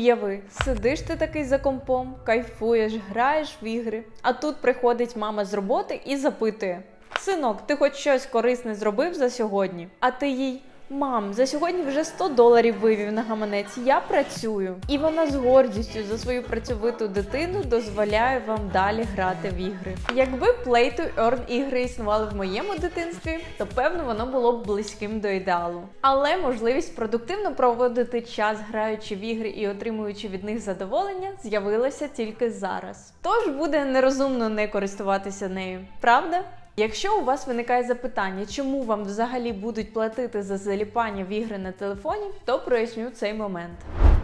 Уяви, сидиш ти такий за компом, кайфуєш, граєш в ігри, а тут приходить мама з роботи і запитує: Синок, ти хоч щось корисне зробив за сьогодні? А ти їй. Мам, за сьогодні вже 100 доларів вивів на гаманець. Я працюю. І вона з гордістю за свою працьовиту дитину дозволяє вам далі грати в ігри. Якби Play to Earn ігри існували в моєму дитинстві, то певно воно було б близьким до ідеалу. Але можливість продуктивно проводити час, граючи в ігри і отримуючи від них задоволення, з'явилася тільки зараз. Тож буде нерозумно не користуватися нею, правда? Якщо у вас виникає запитання, чому вам взагалі будуть платити за заліпання в ігри на телефоні, то проясню цей момент.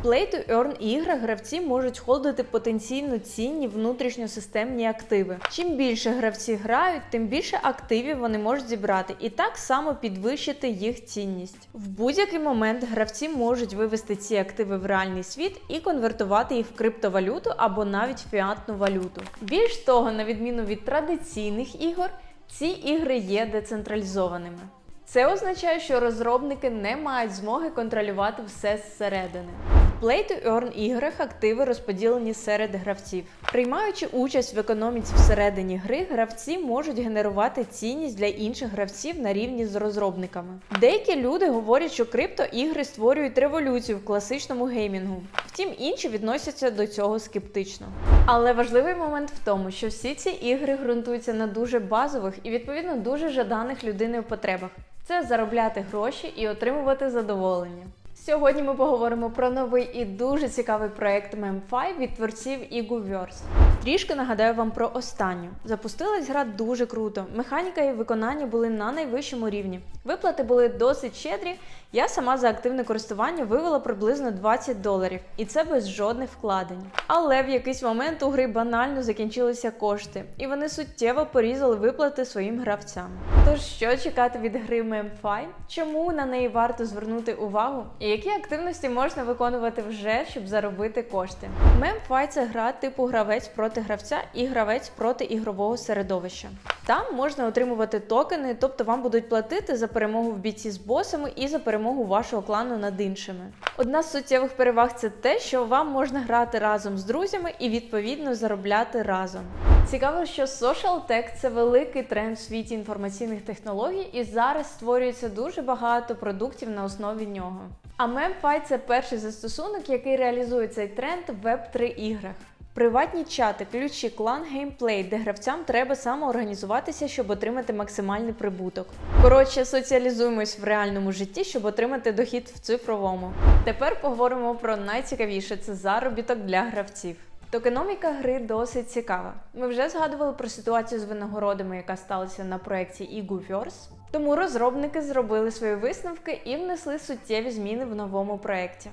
В Play to Earn іграх гравці можуть холдити потенційно цінні внутрішньосистемні активи. Чим більше гравці грають, тим більше активів вони можуть зібрати і так само підвищити їх цінність. В будь-який момент гравці можуть вивести ці активи в реальний світ і конвертувати їх в криптовалюту або навіть фіатну валюту. Більш того, на відміну від традиційних ігор, ці ігри є децентралізованими. Це означає, що розробники не мають змоги контролювати все зсередини. В Play to Earn іграх активи розподілені серед гравців. Приймаючи участь в економіці всередині гри, гравці можуть генерувати цінність для інших гравців на рівні з розробниками. Деякі люди говорять, що криптоігри створюють революцію в класичному геймінгу. Втім, інші відносяться до цього скептично. Але важливий момент в тому, що всі ці ігри ґрунтуються на дуже базових і відповідно дуже жаданих людиною потребах. Це заробляти гроші і отримувати задоволення. Сьогодні ми поговоримо про новий і дуже цікавий проект Mem5 від творців Iguverse. Трішки нагадаю вам про останню. Запустилась гра дуже круто. Механіка і виконання були на найвищому рівні. Виплати були досить щедрі. Я сама за активне користування вивела приблизно 20 доларів, і це без жодних вкладень. Але в якийсь момент у гри банально закінчилися кошти, і вони суттєво порізали виплати своїм гравцям. Тож що чекати від гри Mem5? Чому на неї варто звернути увагу? І які активності можна виконувати вже, щоб заробити кошти? Mem5 – це гра типу гравець проти гравця і гравець проти ігрового середовища. Там можна отримувати токени, тобто вам будуть платити за перемогу в бійці з босами і за перемогу вашого клану над іншими. Одна з суттєвих переваг це те, що вам можна грати разом з друзями і відповідно заробляти разом. Цікаво, що Social Tech – це великий тренд в світі інформаційних технологій, і зараз створюється дуже багато продуктів на основі нього. А MemFi – це перший застосунок, який реалізує цей тренд в Web3 іграх. Приватні чати, ключі, клан геймплей, де гравцям треба самоорганізуватися, щоб отримати максимальний прибуток. Коротше, соціалізуємось в реальному житті, щоб отримати дохід в цифровому. Тепер поговоримо про найцікавіше це заробіток для гравців. Токеноміка гри досить цікава. Ми вже згадували про ситуацію з винагородами, яка сталася на проєкті Iguverse. Тому розробники зробили свої висновки і внесли суттєві зміни в новому проєкті.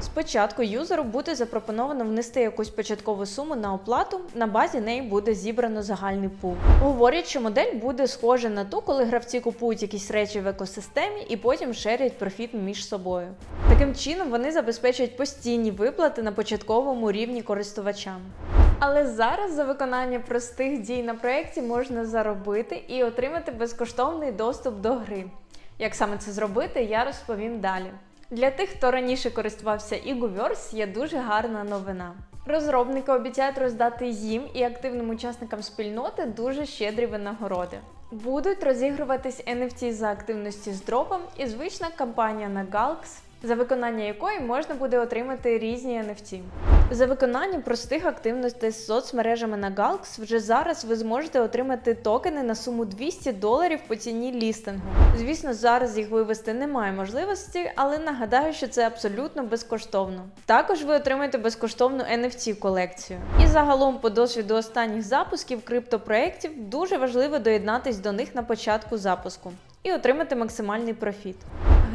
Спочатку юзеру буде запропоновано внести якусь початкову суму на оплату, на базі неї буде зібрано загальний пул. Говорять, що модель буде схожа на ту, коли гравці купують якісь речі в екосистемі і потім шерять профіт між собою. Таким чином вони забезпечують постійні виплати на початковому рівні користувачам. Але зараз за виконання простих дій на проєкті можна заробити і отримати безкоштовний доступ до гри. Як саме це зробити, я розповім далі. Для тих, хто раніше користувався Ігуверс, є дуже гарна новина. Розробники обіцяють роздати їм і активним учасникам спільноти дуже щедрі винагороди. Будуть розігруватись NFT за активності з дропом і звична кампанія на Galx, за виконання якої можна буде отримати різні NFT. За виконання простих активностей з соцмережами на Galx вже зараз ви зможете отримати токени на суму 200 доларів по ціні лістингу. Звісно, зараз їх вивести немає можливості, але нагадаю, що це абсолютно безкоштовно. Також ви отримаєте безкоштовну NFT колекцію. І загалом, по досвіду останніх запусків криптопроєктів, дуже важливо доєднатись до них на початку запуску і отримати максимальний профіт.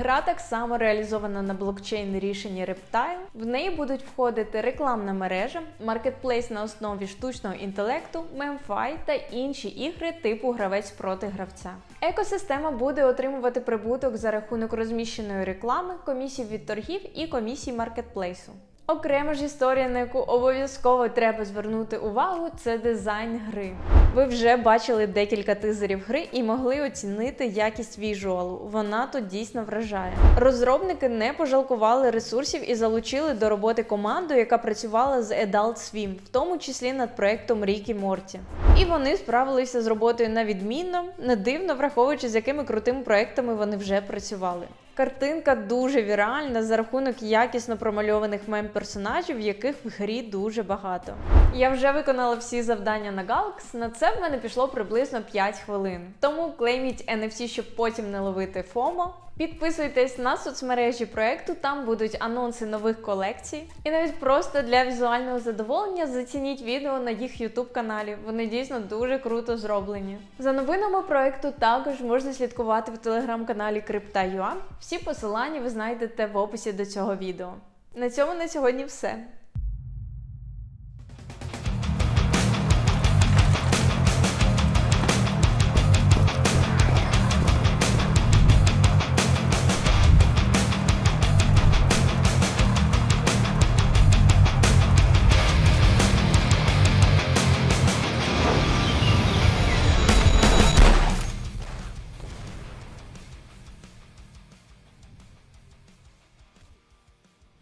Гра так само реалізована на блокчейн рішенні Reptile. В неї будуть входити рекламна мережа, маркетплейс на основі штучного інтелекту, мемфай та інші ігри типу гравець проти гравця. Екосистема буде отримувати прибуток за рахунок розміщеної реклами, комісій від торгів і комісій маркетплейсу. Окрема ж історія, на яку обов'язково треба звернути увагу, це дизайн гри. Ви вже бачили декілька тизерів гри і могли оцінити якість віжуалу. Вона тут дійсно вражає. Розробники не пожалкували ресурсів і залучили до роботи команду, яка працювала з Adult Swim, в тому числі над проектом Рікі Морті. І вони справилися з роботою на відмінно, не дивно, враховуючи з якими крутими проектами вони вже працювали. Картинка дуже віральна за рахунок якісно промальованих мем-персонажів, яких в грі дуже багато. Я вже виконала всі завдання на Галкс. На це в мене пішло приблизно 5 хвилин. Тому клейміть NFT, щоб потім не ловити ФОМО. Підписуйтесь на соцмережі проекту, там будуть анонси нових колекцій. І навіть просто для візуального задоволення зацініть відео на їх YouTube каналі. Вони дійсно дуже круто зроблені. За новинами проекту також можна слідкувати в телеграм-каналі Крипта.ua. Всі посилання ви знайдете в описі до цього відео. На цьому на сьогодні все.